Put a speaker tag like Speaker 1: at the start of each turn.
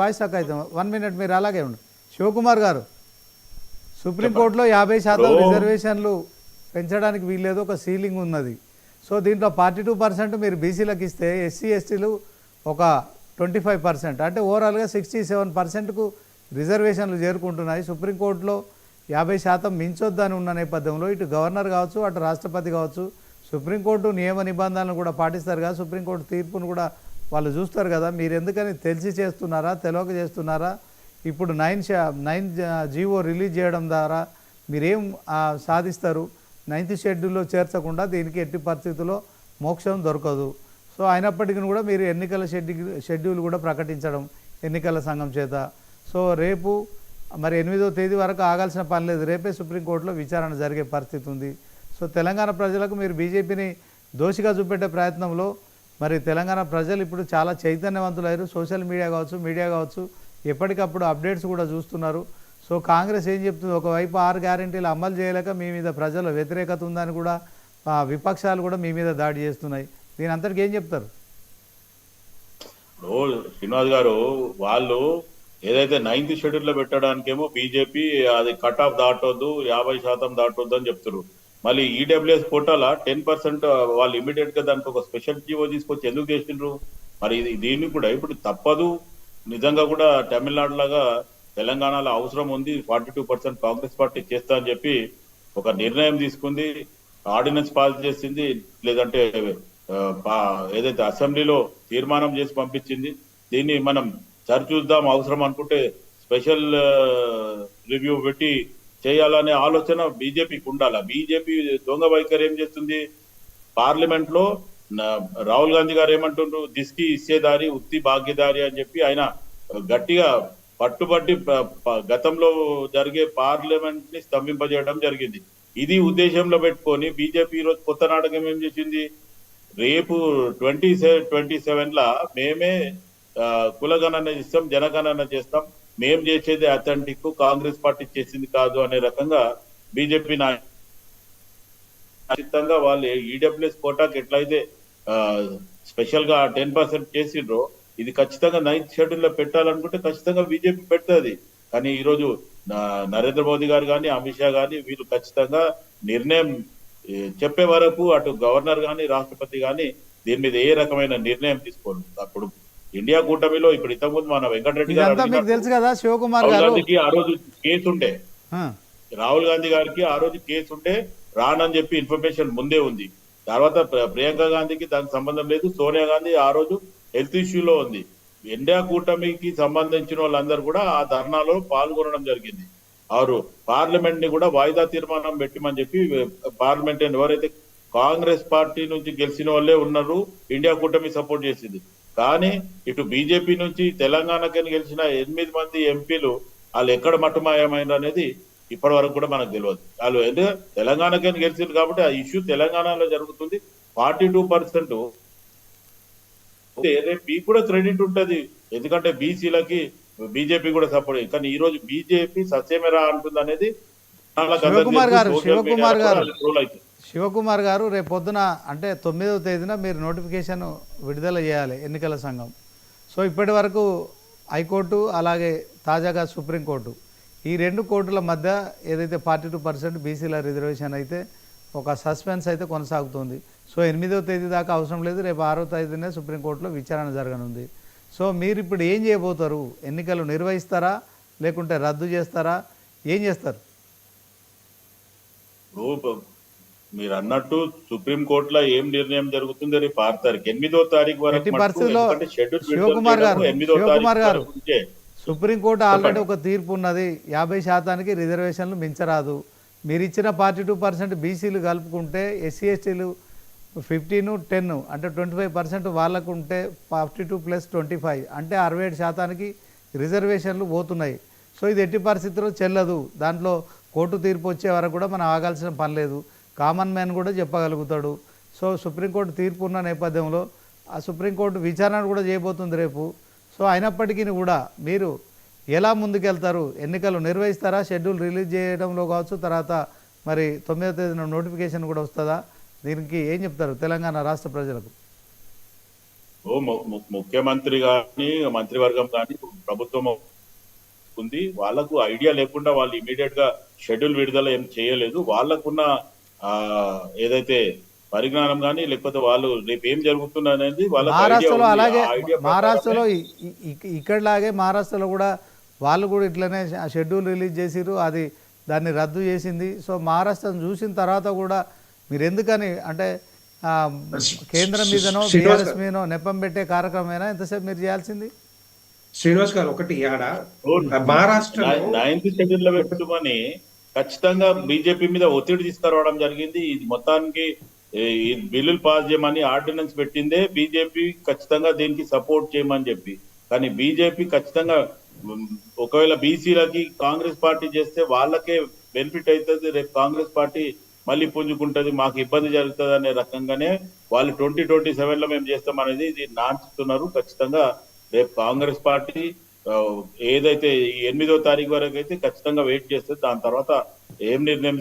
Speaker 1: Voice తక్కువ అవుతాం. One minute మీరు అలాగే ఉండు. శివకుమార్ గారు సుప్రీంకోర్టులో యాభై శాతం రిజర్వేషన్లు పెంచడానికి వీల్లేదు ఒక సీలింగ్ ఉన్నది. సో దీంట్లో ఫార్టీ టూ పర్సెంట్ మీరు బీసీలకు ఇస్తే ఎస్సీ ఎస్టీలు ఒక ట్వంటీ ఫైవ్ పర్సెంట్. అంటే ఓవరాల్గా సిక్స్టీ సెవెన్ పర్సెంట్కు రిజర్వేషన్లు చేరుకుంటున్నాయి. సుప్రీంకోర్టులో యాభై శాతం మించొద్దని ఉన్న నేపథ్యంలో ఇటు గవర్నర్ కావచ్చు అటు రాష్ట్రపతి కావచ్చు సుప్రీంకోర్టు నియమ నిబంధనలు కూడా పాటిస్తారు కదా సుప్రీంకోర్టు తీర్పును కూడా వాళ్ళు చూస్తారు కదా మీరు ఎందుకని తెలిసి చేస్తున్నారా తెలియక చేస్తున్నారా? ఇప్పుడు నైన్ షా నైన్ జీవో రిలీజ్ చేయడం ద్వారా మీరేం సాధిస్తారు? నైన్త్ షెడ్యూల్లో చేర్చకుండా దీనికి ఎట్టి పరిస్థితుల్లో మోక్షం దొరకదు. సో అయినప్పటికీ కూడా మీరు ఎన్నికల షెడ్యూల్ షెడ్యూల్ కూడా ప్రకటించడం ఎన్నికల సంఘం చేత. సో రేపు మరి ఎనిమిదో తేదీ వరకు ఆగాల్సిన పని లేదు. రేపే సుప్రీంకోర్టులో విచారణ జరిగే పరిస్థితి ఉంది. సో తెలంగాణ ప్రజలకు మీరు బీజేపీని దోషిగా చూపెట్టే ప్రయత్నంలో మరి తెలంగాణ ప్రజలు ఇప్పుడు చాలా చైతన్యవంతులయ్యారు. సోషల్ మీడియా కావచ్చు మీడియా కావచ్చు ఎప్పటికప్పుడు అప్డేట్స్ కూడా చూస్తున్నారు. సో కాంగ్రెస్ ఏం చెప్తుంది? ఒకవైపు ఆరు గ్యారెంటీలు అమలు చేయలేక మీ మీద ప్రజల వ్యతిరేకత ఉందని కూడా విపక్షాలు కూడా మీ మీద దాడి చేస్తున్నాయి. దీని అంతటికి ఏం చెప్తారు?
Speaker 2: శ్రీనివాస్ గారు వాళ్ళు ఏదైతే నైన్త్ షెడ్యూల్లో పెట్టడానికేమో బీజేపీ అది కట్ ఆఫ్ దాటొద్దు యాభై శాతం దాటొద్దు అని చెప్తున్నారు. మళ్ళీ ఈడబ్ల్యూఎస్ కోటాల టెన్ పర్సెంట్ వాళ్ళు ఇమీడియట్గా దానికి ఒక స్పెషల్ జీవో తీసుకొచ్చి ఎందుకు చేసిండ్రు? మరి ఇది దీన్ని కూడా ఇప్పుడు తప్పదు. నిజంగా కూడా తమిళనాడు లాగా తెలంగాణలో అవసరం ఉంది. Forty two percent Congress party చేస్తా అని చెప్పి ఒక నిర్ణయం తీసుకుంది. ఆర్డినెన్స్ పాస్ చేసింది. లేదంటే ఏదైతే అసెంబ్లీలో తీర్మానం చేసి పంపించింది. దీన్ని మనం సరిచూద్దాం అవసరం అనుకుంటే స్పెషల్ రివ్యూ పెట్టి చేయాలనే ఆలోచన బీజేపీకి ఉండాలా? బీజేపీ దొంగ వైఖరి ఏం చేస్తుంది? పార్లమెంట్లో రాహుల్ గాంధీ గారు ఏమంటుండ్రు? దిస్కి ఇచ్చేదారి ఉత్తి భాగ్యదారి అని చెప్పి ఆయన గట్టిగా పట్టుబట్టి గతంలో జరిగే పార్లమెంట్ని స్తంభింపజేయడం జరిగింది. ఇది ఉద్దేశంలో పెట్టుకొని బీజేపీ ఈరోజు కొత్త నాటకం ఏం చేసింది? రేపు ట్వంటీ సెవెన్ ట్వంటీ సెవెన్ లా మేమే కులగణన ఇస్తాం జనగణన చేస్తాం. మేం చేసేది అథెంటిక్ కాంగ్రెస్ పార్టీ చేసింది కాదు అనే రకంగా బీజేపీ నాయకంగా ఖచ్చితంగా వాళ్ళు ఈడబ్ల్యూఎస్ కోటాకి ఎట్లయితే స్పెషల్గా టెన్ పర్సెంట్ చేసిండ్రో ఇది ఖచ్చితంగా నైన్త్ షెడ్యూల్లో పెట్టాలనుకుంటే ఖచ్చితంగా బీజేపీ పెడుతుంది. కానీ ఈ రోజు నరేంద్ర మోదీ గారు కానీ అమిత్ షా కానీ వీళ్ళు ఖచ్చితంగా నిర్ణయం చెప్పే వరకు అటు గవర్నర్ కానీ రాష్ట్రపతి కానీ దీని మీద ఏ రకమైన నిర్ణయం తీసుకోరు. అప్పుడు ఇండియా కూటమిలో ఇప్పుడు ఇంతకుముందు మన వెంకటరెడ్డి గారు
Speaker 1: తెలుసు కదా శివకుమార్
Speaker 2: రాహుల్
Speaker 1: గారు.
Speaker 2: గాంధీకి ఆ రోజు కేసు ఉండే. రాహుల్ గాంధీ గారికి ఆ రోజు కేసు ఉంటే రానని చెప్పి ఇన్ఫర్మేషన్ ముందే ఉంది. తర్వాత ప్ర- ప్రియాంక గాంధీకి దానికి సంబంధం లేదు సోనియా గాంధీ ఆ రోజు హెల్త్ ఇష్యూలో ఉంది. ఇండియా కూటమికి సంబంధించిన వాళ్ళందరూ కూడా ఆ ధర్నాలో పాల్గొనడం జరిగింది. వారు పార్లమెంట్ని కూడా వాయిదా తీర్మానం పెట్టమని చెప్పి పార్లమెంట్ ఎవరైతే కాంగ్రెస్ పార్టీ నుంచి గెలిచిన వాళ్ళే ఉన్నారు ఇండియా కూటమి సపోర్ట్ చేసింది. కానీ ఇటు బీజేపీ నుంచి తెలంగాణకని గెలిచిన ఎనిమిది మంది ఎంపీలు వాళ్ళు ఎక్కడ మట్టుమాయమైంది అనేది ఇప్పటి వరకు కూడా మనకు తెలియదు. వాళ్ళు ఎందుకంటే తెలంగాణకని గెలిచింది కాబట్టి ఆ ఇష్యూ తెలంగాణలో జరుగుతుంది. ఫార్టీ టూ పర్సెంట్ మీకు కూడా క్రెడిట్ ఉంటది. ఎందుకంటే బీసీలకి బీజేపీ కూడా సపోర్ట్ కానీ ఈ రోజు బీజేపీ సత్యమేరా అంటుంది అనేది
Speaker 1: శివకుమార్ గారు, శివకుమార్ గారు. శివకుమార్ గారు రేపు పొద్దున అంటే తొమ్మిదవ తేదీన మీరు నోటిఫికేషన్ విడుదల చేయాలి ఎన్నికల సంఘం. సో ఇప్పటి వరకు హైకోర్టు అలాగే తాజాగా సుప్రీంకోర్టు ఈ రెండు కోర్టుల మధ్య ఏదైతే ఫార్టీ టూ పర్సెంట్ బీసీల రిజర్వేషన్ అయితే ఒక సస్పెన్స్ అయితే కొనసాగుతుంది. సో ఎనిమిదవ తేదీ దాకా అవసరం లేదు. రేపు ఆరో తేదీనే సుప్రీంకోర్టులో విచారణ జరగనుంది. సో మీరు ఇప్పుడు ఏం చేయబోతారు? ఎన్నికలు నిర్వహిస్తారా? లేకుంటే రద్దు చేస్తారా? ఏం చేస్తారు?
Speaker 2: మీరు అన్నట్టు సుప్రీం కోర్టులో ఏం నిర్ణయం జరుగుతుంది రేపు ఆరు తారీఖు ఎనిమిదో తారీఖు వరకు షెడ్యూల్ ఎనిమిదో తారీఖు.
Speaker 1: సుప్రీంకోర్టు ఆల్రెడీ ఒక తీర్పు ఉన్నది. యాభై శాతానికి రిజర్వేషన్లు మించరాదు. మీరు ఇచ్చిన ఫార్టీ టూ పర్సెంట్ బీసీలు కలుపుకుంటే ఎస్సీ ఎస్టీలు ఫిఫ్టీన్ టెన్ అంటే ట్వంటీ ఫైవ్ పర్సెంట్ వాళ్ళకు ఉంటే forty two plus twenty five అంటే అరవై ఏడు శాతానికి రిజర్వేషన్లు పోతున్నాయి. సో ఇది ఎట్టి పరిస్థితుల్లో చెల్లదు. దాంట్లో కోర్టు తీర్పు వచ్చే వరకు కూడా మనం ఆగాల్సిన పని లేదు. కామన్ మ్యాన్ కూడా చెప్పగలుగుతాడు. సో సుప్రీంకోర్టు తీర్పు ఉన్న నేపథ్యంలో ఆ సుప్రీంకోర్టు విచారణ కూడా చేయబోతుంది రేపు. సో అయినప్పటికీ కూడా మీరు ఎలా ముందుకెళ్తారు? ఎన్నికలు నిర్వహిస్తారా? షెడ్యూల్ రిలీజ్ చేయడంలో కావచ్చు తర్వాత మరి తొమ్మిదో తేదీన నోటిఫికేషన్ కూడా వస్తుందా? దీనికి ఏం చెప్తారు తెలంగాణ రాష్ట్ర ప్రజలకు?
Speaker 2: ఓ ము- ముఖ్యమంత్రి కానీ మంత్రివర్గం కానీ ప్రభుత్వం ఉంది. వాళ్ళకు ఐడియా లేకుండా వాళ్ళు ఇమీడియట్గా షెడ్యూల్ విడుదల ఏం చేయలేదు. వాళ్ళకున్న ఏదైతే పరిజ్ఞానం కానీ లేకపోతే వాళ్ళు రేపు ఏం జరుగుతుంది అనేది idea
Speaker 1: మహారాష్ట్రలో. అలాగే మహారాష్ట్రలో
Speaker 2: ప్రకారమే
Speaker 1: ఇ- ఇ- ఇక్కడలాగే మహారాష్ట్రలో కూడా వాళ్ళు కూడా ఇట్లనే షెడ్యూల్ రిలీజ్ చేసిరు అది దాన్ని రద్దు చేసింది. సో మహారాష్ట్రను చూసిన తర్వాత కూడా మీరు ఎందుకని అంటే ఆ, కేంద్రం మీదనో బీఆర్ఎస్ మీదనో నెపం పెట్టే కార్యక్రమేనా ఎంతసేపు మీరు చేయాల్సింది?
Speaker 3: శ్రీనివాస్ గారు ఒకటి ఆడ మహారాష్ట్రలో
Speaker 2: నైన్త్ షెడ్యూల్లో పెట్టమని ఖచ్చితంగా బీజేపీ మీద ఒత్తిడి తీసుకురావడం జరిగింది. ఇది మొత్తానికి బిల్లులు పాస్ చేయమని ఆర్డినెన్స్ పెట్టిందే బీజేపీ ఖచ్చితంగా దీనికి సపోర్ట్ చేయమని చెప్పి. కానీ బీజేపీ ఖచ్చితంగా ఒకవేళ బీసీలకి కాంగ్రెస్ పార్టీ చేస్తే వాళ్ళకే బెనిఫిట్ అవుతుంది రేపు కాంగ్రెస్ పార్టీ మళ్ళీ పుంజుకుంటది. మాకు ఇబ్బంది జరుగుతుంది అనే రకంగానే వాళ్ళు ట్వంటీ ట్వంటీ సెవెన్లో మేము చేస్తాం అనేది ఇది నాంచుతున్నారు. ఖచ్చితంగా రేపు కాంగ్రెస్ పార్టీ ఏదైతే ఎనిమిదో తారీఖు వరకు అయితే ఖచ్చితంగా వెయిట్ చేస్తే దాని తర్వాత ఏం నిర్ణయం